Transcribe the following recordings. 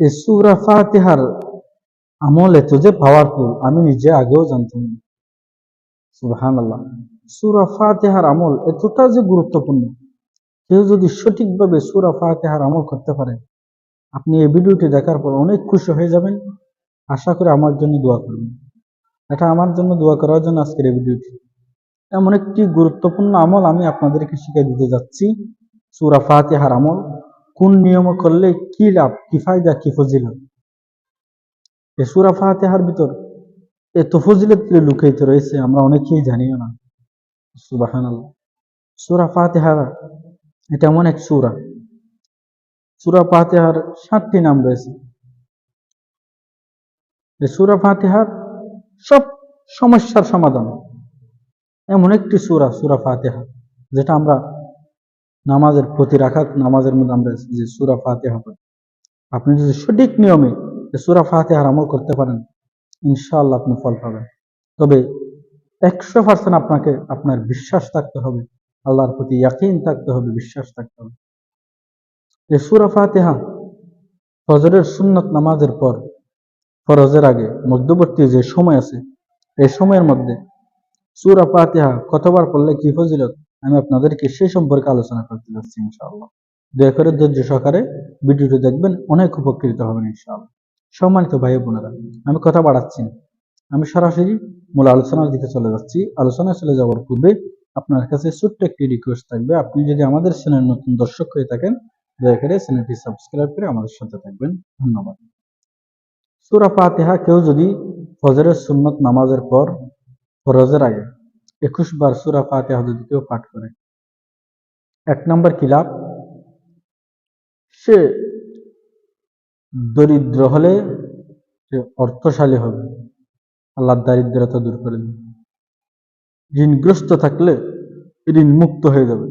এই সুরা ফাতিহার আমল এত যে পাওয়ারফুল আমি নিজে আগেও জানতাম না। সুবহান আল্লাহ সুরা ফাতিহার আমল এতটা যে গুরুত্বপূর্ণ। কেউ যদি সঠিকভাবে সুরা ফাতিহার আমল করতে পারে, আপনি এই ভিডিওটি দেখার পর অনেক খুশি হয়ে যাবেন। আশা করে আমার জন্য দোয়া করবেন। এটা আমার জন্য দোয়া করার জন্য আজকের এই ভিডিওটি। এমন একটি গুরুত্বপূর্ণ আমল আমি আপনাদেরকে শিখিয়ে দিতে যাচ্ছি। সুরা ফাতিহার আমল কোন নিয়ম করলে কি লাভ, কি ফায়দা, কি ফজিলত? এই সুরা ফাতিহার ভিতর এত ফজিলত লুকাইতে রয়েছে, আমরা অনেকেই জানিও না। সুবাহান সুরা ফাতিহার এটা এমন এক সুরা? সুরা ফাতিহার সাতটি নাম রয়েছে। সুরা ফাতিহার সব সমস্যার সমাধান। এমন একটি সুরা সুরা ফাতিহা, যেটা আমরা নামাজের প্রতি রাখাত, নামাজের মধ্যে আমরা যে সুরা ফাতিহা পড়ি। আপনি যদি সঠিক নিয়মে সুরা ফাতিহার আমল করতে পারেন, ইনশাআল্লাহ আপনি ফল পাবেন। তবে একশো পার্সেন্ট আপনাকে, আপনার বিশ্বাস থাকতে হবে, আল্লাহর প্রতি ইয়াকিন থাকতে হবে, বিশ্বাস থাকতে হবে। এই সুরা ফাতিহা ফজরের সুন্নত নামাজের পর, ফরজের আগে, মধ্যবর্তী যে সময় আছে, এই সময়ের মধ্যে সুরা ফাতিহা কতবার পড়লে কি ফজিলত? আমি আপনাদেরকে সেই সম্পর্কে আলোচনা করতে যাচ্ছি ইনশাআল্লাহ। দয়া করে ধৈর্য সহকারে ভিডিওটি দেখবেন, অনেক উপকৃত হবেন ইনশাআল্লাহ। সম্মানিত ভাই বোনেরা, আমি কথা বাড়াচ্ছি আমি সরাসরি মূল আলোচনার দিকে চলে যাচ্ছি। আলোচনায় চলে যাওয়ার পূর্বে আপনার কাছে ছোট্ট একটি রিকোয়েস্ট থাকবে। আপনি যদি আমাদের চ্যানেল নতুন দর্শক হয়ে থাকেন, দয়া করে চ্যানেলটি সাবস্ক্রাইব করে আমাদের সাথে থাকবেন। ধন্যবাদ। সুরা ফাতিহা কেউ যদি ফজরের সুন্নত নামাজের পর, ফরজের আগে একুশ বার সুরা ফাতিহা যদি পাঠ করে। এক নম্বর কি লাভ সে দরিদ্র হলে সে অর্থশালী হবে আল্লাহ দারিদ্রতা দূর করে দেবে। ঋণগ্রস্ত থাকলে ঋণ মুক্ত হয়ে যাবে।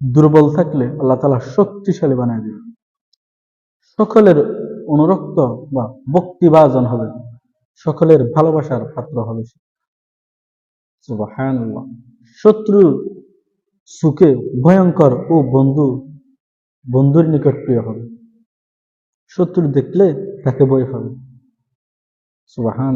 দুর্বল থাকলে আল্লাহ তালা শক্তিশালী বানিয়ে দেবে। সকলের অনুরক্ত বা ভক্তিবাজন হবে, সকলের ভালোবাসার পাত্র হবে সে। শত্রু সুখে ভয়ঙ্কর ও বন্ধু, বন্ধুর নিকট প্রিয় হবে। শত্রু দেখলে তাকে বই হবে। সুবাহান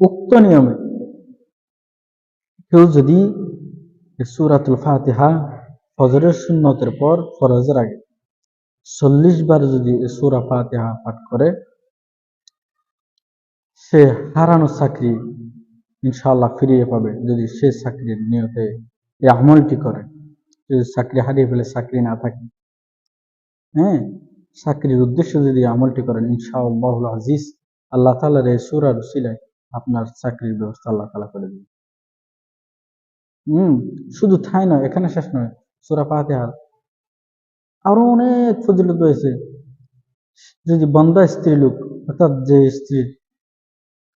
উক্ত নিয়মে কেউ যদি সুরাতুল ফাতিহা ফজরের সুন্নতের পর ফরজের আগে চল্লিশ বার যদি সুরা ফাতিহা পাঠ করে, সে হারানো চাকরি ইনশাআল্লাহ ফিরিয়ে পাবে যদি সে চাকরির নিয়তে এই আমলটি করে। যদি চাকরি হারিয়ে ফেলে, চাকরি না থাকে। হ্যাঁ চাকরির উদ্দেশ্যে যদি আমলটি করেন ইনশাআল্লাহ আজিজ, আল্লাহ তালার এই সুরার সিলায় আপনার চাকরির ব্যবস্থা আল্লাহ তালা করে দিবে হম, শুধু ঠাই নয়, এখানে শেষ নয়, সুরা ফাতেহার আরও অনেক ফজিলত রয়েছে। যদি বন্দা স্ত্রী লোক অর্থাৎ যে স্ত্রীর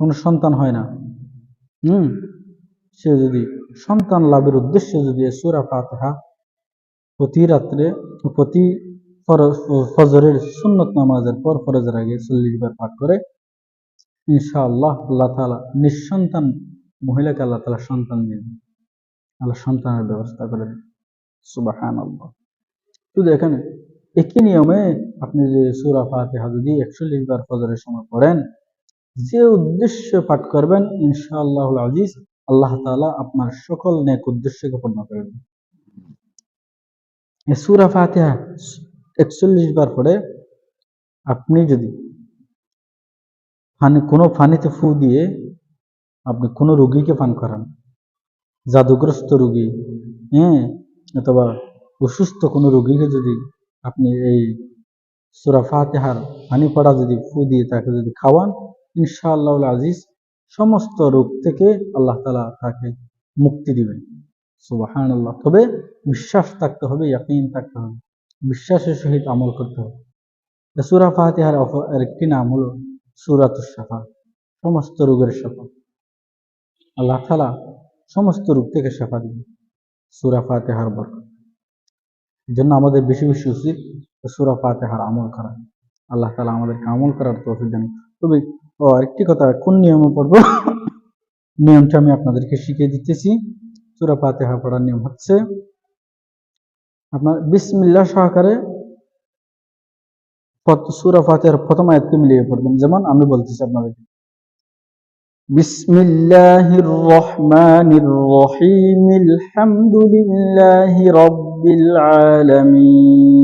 কোনো সন্তান হয় না হুম, সে যদি সন্তান লাভের উদ্দেশ্যে যদি সুরা ফাতেহা প্রতি রাত্রে, প্রতি ফজরের সুন্নত নামাজের পর ফরজের আগে চল্লিশ বার পাঠ করে, ইনশাআল্লাহ আল্লাহ তালা নিঃসন্তান, মহিলাকে আল্লাহ তালা সন্তান দিন আল্লাহ সন্তানের ব্যবস্থা করে সুবাহান আল্লাহ শুধু এখানে একই নিয়মে আপনি যে সুরা ফাতেহা যদি একচল্লিশ বার ফজরের সময় পড়েন যে উদ্দেশ্য পাঠ করবেন ইনশাআল্লাহ আজিজ, আল্লাহ তালা আপনার সকল নেক উদ্দেশ্যকে পূর্ণ করে দেবেন সুরা ফাতেহা একচল্লিশ বার পরে আপনি যদি ফানি, কোনো ফানিতে ফু দিয়ে আপনি কোনো রুগীকে পান করান, জাদুগ্রস্ত রুগী হ্যাঁ অথবা অসুস্থ কোনো রুগীকে যদি আপনি এই সুরা ফাতেহার পানি পড়া যদি ফু দিয়ে তাকে যদি খাওয়ান ইনশাআল্লাহ আজিজ, সমস্ত রোগ থেকে আল্লাহ তালা তাকে মুক্তি দিবেন। সুবাহান আল্লাহ তবে বিশ্বাস থাকতে হবে, ইয়াকিন থাকতে হবে বিশ্বাসের সহিত আমল করতে হবে। সুরা ফাতিহার একটি নাম হলো সুরাতুর সাফা সমস্ত রোগের সাফা আল্লাহ তালা সমস্ত রোগ থেকে সাফা দিবে সুরা ফাতেহার বর এই জন্য আমাদের বেশি বেশি উচিত সুরা ফাতেহার আমল করা। আল্লাহ তালা আমাদেরকে আমল করার তৌফিক দেন তবে, ও, আরেকটি কথা, কোন নিয়মে পড়ব নিয়মটা আমি আপনাদেরকে শিখিয়ে দিতেছি। সুরা ফাতেহা পড়ার নিয়ম হচ্ছে, আপনার বিসমিল্লা সহকারে সুরা ফাতিহার প্রথম আয়াতকে মিলিয়ে পড়বেন। যেমন আমি বলতেছি আপনাদেরকে, বিসমিল্লাহির রহমানির রহিম, আলহামদুলিল্লাহি রাব্বিল আলামিন।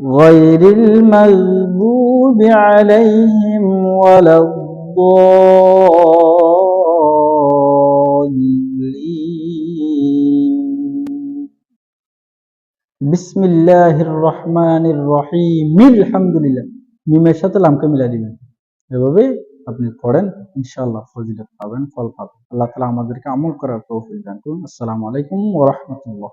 غير المغضوب عليهم ولا الضالين بسم الله الرحمن الرحيم الحمد لله মিমের সাথে লামকে মিলা দিবেন এভাবে আপনি পড়েন ইনশাআল্লাহ ফজিলত পাবেন ফল পাবেন আল্লাহ তাআলা আমাদেরকে আমল করার তৌফিক দান করুন আসসালামু আলাইকুম ওয়া রাহমাতুল্লাহ